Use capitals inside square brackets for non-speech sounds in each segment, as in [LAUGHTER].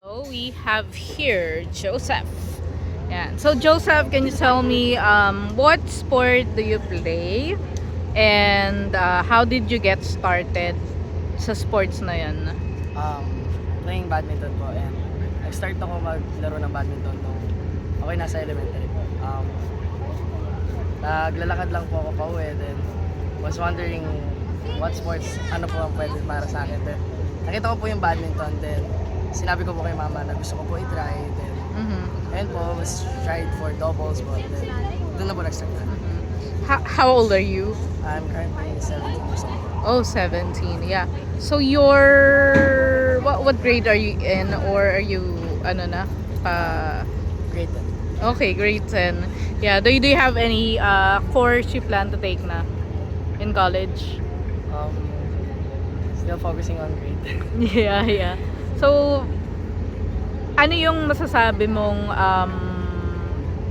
So we have here Joseph. Yeah. So Joseph, can you tell me um, what sport do you play? And uh, how did you get started sa sports na yan? Um, playing badminton po and nag-start ako maglaro ng badminton nung ako'y nasa elementary po. Um, naglalakad lang po ako pa uwi then was wondering what sports, ano po ang pwede para sa akin. Then nakita ko po yung badminton then sinabi ko po kay mama na gusto ko po i-try then Mhm. ayun po, was tried for doubles po then doon na po nag-start na. How, how old are you? I'm currently 17 years old. Oh, 17. Yeah. So you're what what grade are you in or are you ano na? Pa Grade 10. Okay, grade 10. Yeah, do you, do you have any uh, course you plan to take na in college? Um, still focusing on grade. [LAUGHS] Yeah, yeah. So, ano yung masasabi mong um,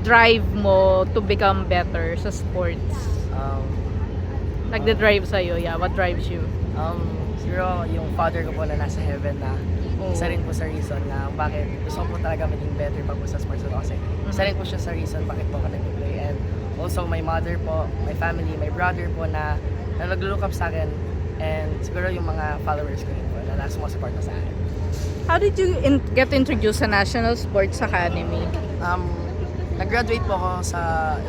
drive mo to become better sa sports? Um, Nagde-drive sa'yo, yeah. What drives you? Um, siguro yung father ko po na nasa heaven na Oo. isa rin po sa reason na bakit gusto ko talaga maging better pag po sa sports ko kasi isa rin po siya sa reason bakit po ako nag-play and also my mother po, my family, my brother po na, na nag-look up sa akin and siguro yung mga followers ko rin po na nasumasuport na sa akin. How did you in- get introduced sa National Sports Academy? Um, nag-graduate po ako sa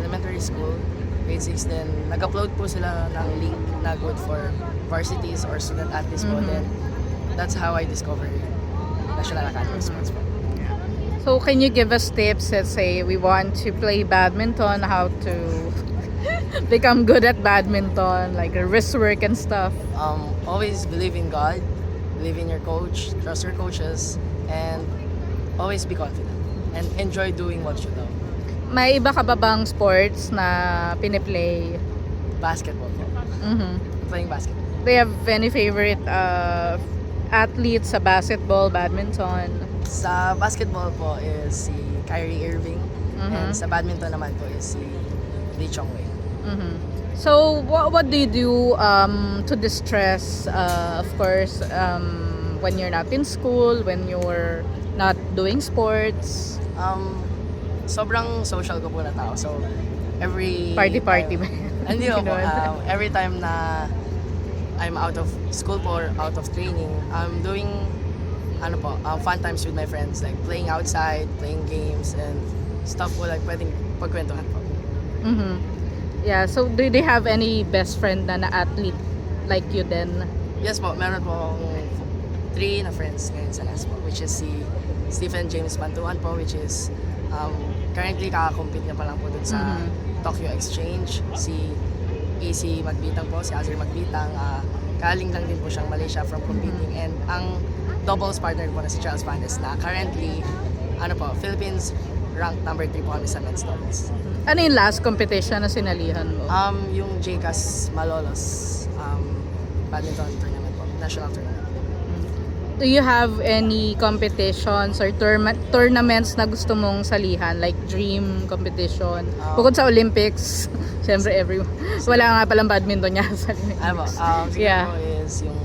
elementary school, grade 6, then nag-upload po sila ng link na good for varsities or student athletes po. Mhm. Then, that's how I discovered National Academy of Sports po. So, can you give us tips? Let's say we want to play badminton, how to [LAUGHS] become good at badminton, like wrist work and stuff. Um, always believe in God, believe in your coach, trust your coaches, and always be confident. And enjoy doing what you do. May iba ka ba bang sports na piniplay? Basketball. Mhm. Playing basketball. Do you have any favorite uh, athletes sa basketball, badminton? Sa basketball po is si Kyrie Irving. Mhm. And sa badminton naman po is si Lee Chong Wei. Mhm. So, what, what do you do um, to distress, uh, of course, um, when you're not in school, when you're not doing sports? Um, sobrang social ko po na tao. So, every... Party-party ba? time- [LAUGHS] Hindi [LAUGHS] po. Ganun. Um, every time na I'm out of school po or out of training, I'm doing ano po, um, fun times with my friends. Like playing outside, playing games, and stuff po like pwedeng pagkwentuhan po. Mhm. Yeah, so do they have any best friend na na-athlete like you then? Yes po, meron po akong three na friends ngayon sa NAS po, which is si Stephen James Mantuan po, which is um, currently kakakompete niya pa lang po dun sa Mhm. Tokyo Exchange. Si AC Magbitang po, si Azir Magbitang, uh, kaling lang din po siyang Malaysia from competing. And ang doubles partner po na si Charles Vandes na currently, ano po, Philippines ranked number 3 po kami sa men's doubles. Ano yung last competition na sinalihan mo? Um, yung JCAS Malolos um, badminton tournament po, national tournament. Do you have any competitions or tourma- tournaments na gusto mong salihan? Like dream competition? Ah. Bukod sa Olympics, [LAUGHS] syempre everyone. Wala nga palang badminton niya sa Olympics. Ano po, um, Yeah. po is yung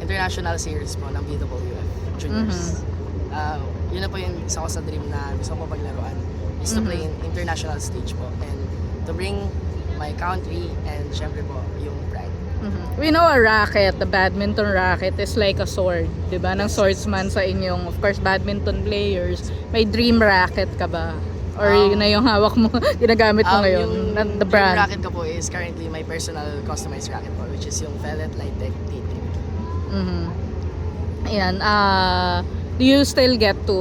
international series po ng BWF Juniors. Uh, yun na po yung isa ko sa dream na gusto ko paglaruan is to Mhm. play in international stage po and to bring my country and syempre po yung pride. Mhm. We know a racket, the badminton racket is like a sword, 'di ba? Ng swordsman sa inyong of course badminton players. May dream racket ka ba? Or Um, yun na yung hawak mo, [LAUGHS] ginagamit mo Um, ngayon, na- the dream brand. racket ko po is currently my personal customized racket po which is yung Velvet Light Tech T3. Mhm. Ayan, ah you still get to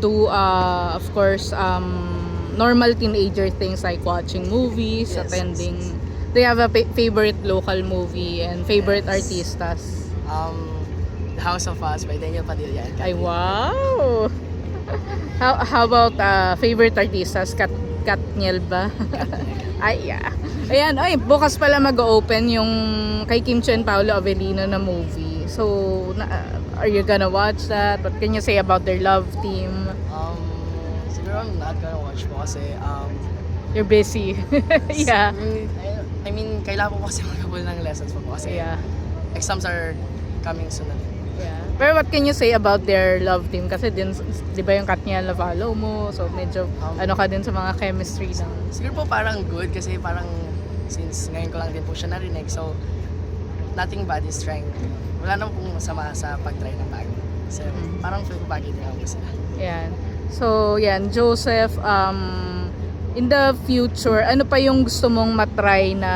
do uh, of course um normal teenager things like watching movies, Yes, attending yes, you have a fa- favorite local movie and favorite Yes. artistas? Um, The House of Us by Daniel Padilla. Ay, wow! [LAUGHS] How, how about uh, favorite artistas? Kat, Katniel ba? [LAUGHS] ay, yeah. Ayan, ay, bukas pala mag-open yung kay Kim Chen Paolo Avellino na movie. So, na, are you gonna watch that? What can you say about their love team? Um, siguro I'm not gonna watch po kasi um, You're busy. [LAUGHS] yeah. I, I mean, kailangan po kasi mag ng lessons po kasi Yeah. exams are coming soon na din. Yeah. Pero what can you say about their love team? Kasi din, di ba yung Katniel na follow mo? So medyo, Um, ano ka din sa mga chemistry ng... Siguro po parang good kasi parang since ngayon ko lang din po siya narinig. So, nothing bad is trying. Wala naman pong masama sa pag-try ng bago. So, Mm. parang feel ko bagay din ako sila. Yan. So, yan. Joseph, um, in the future, ano pa yung gusto mong matry na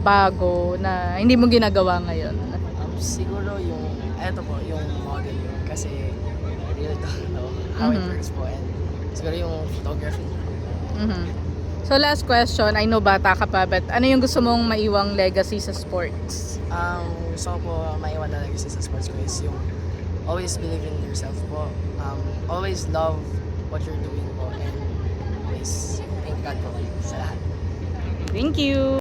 bago na hindi mo ginagawa ngayon? Um, siguro yung, eto po, yung modeling. Kasi, I really don't know how it Mhm. works po. And siguro yung photography. Mhm. So, last question. I know bata ka pa, but ano yung gusto mong maiwang legacy sa sports? Um, gusto ko po maiwan na legacy sa sports ko is yung always believe in yourself po. Um, always love what you're doing po. And always thank God po sa lahat. Thank you!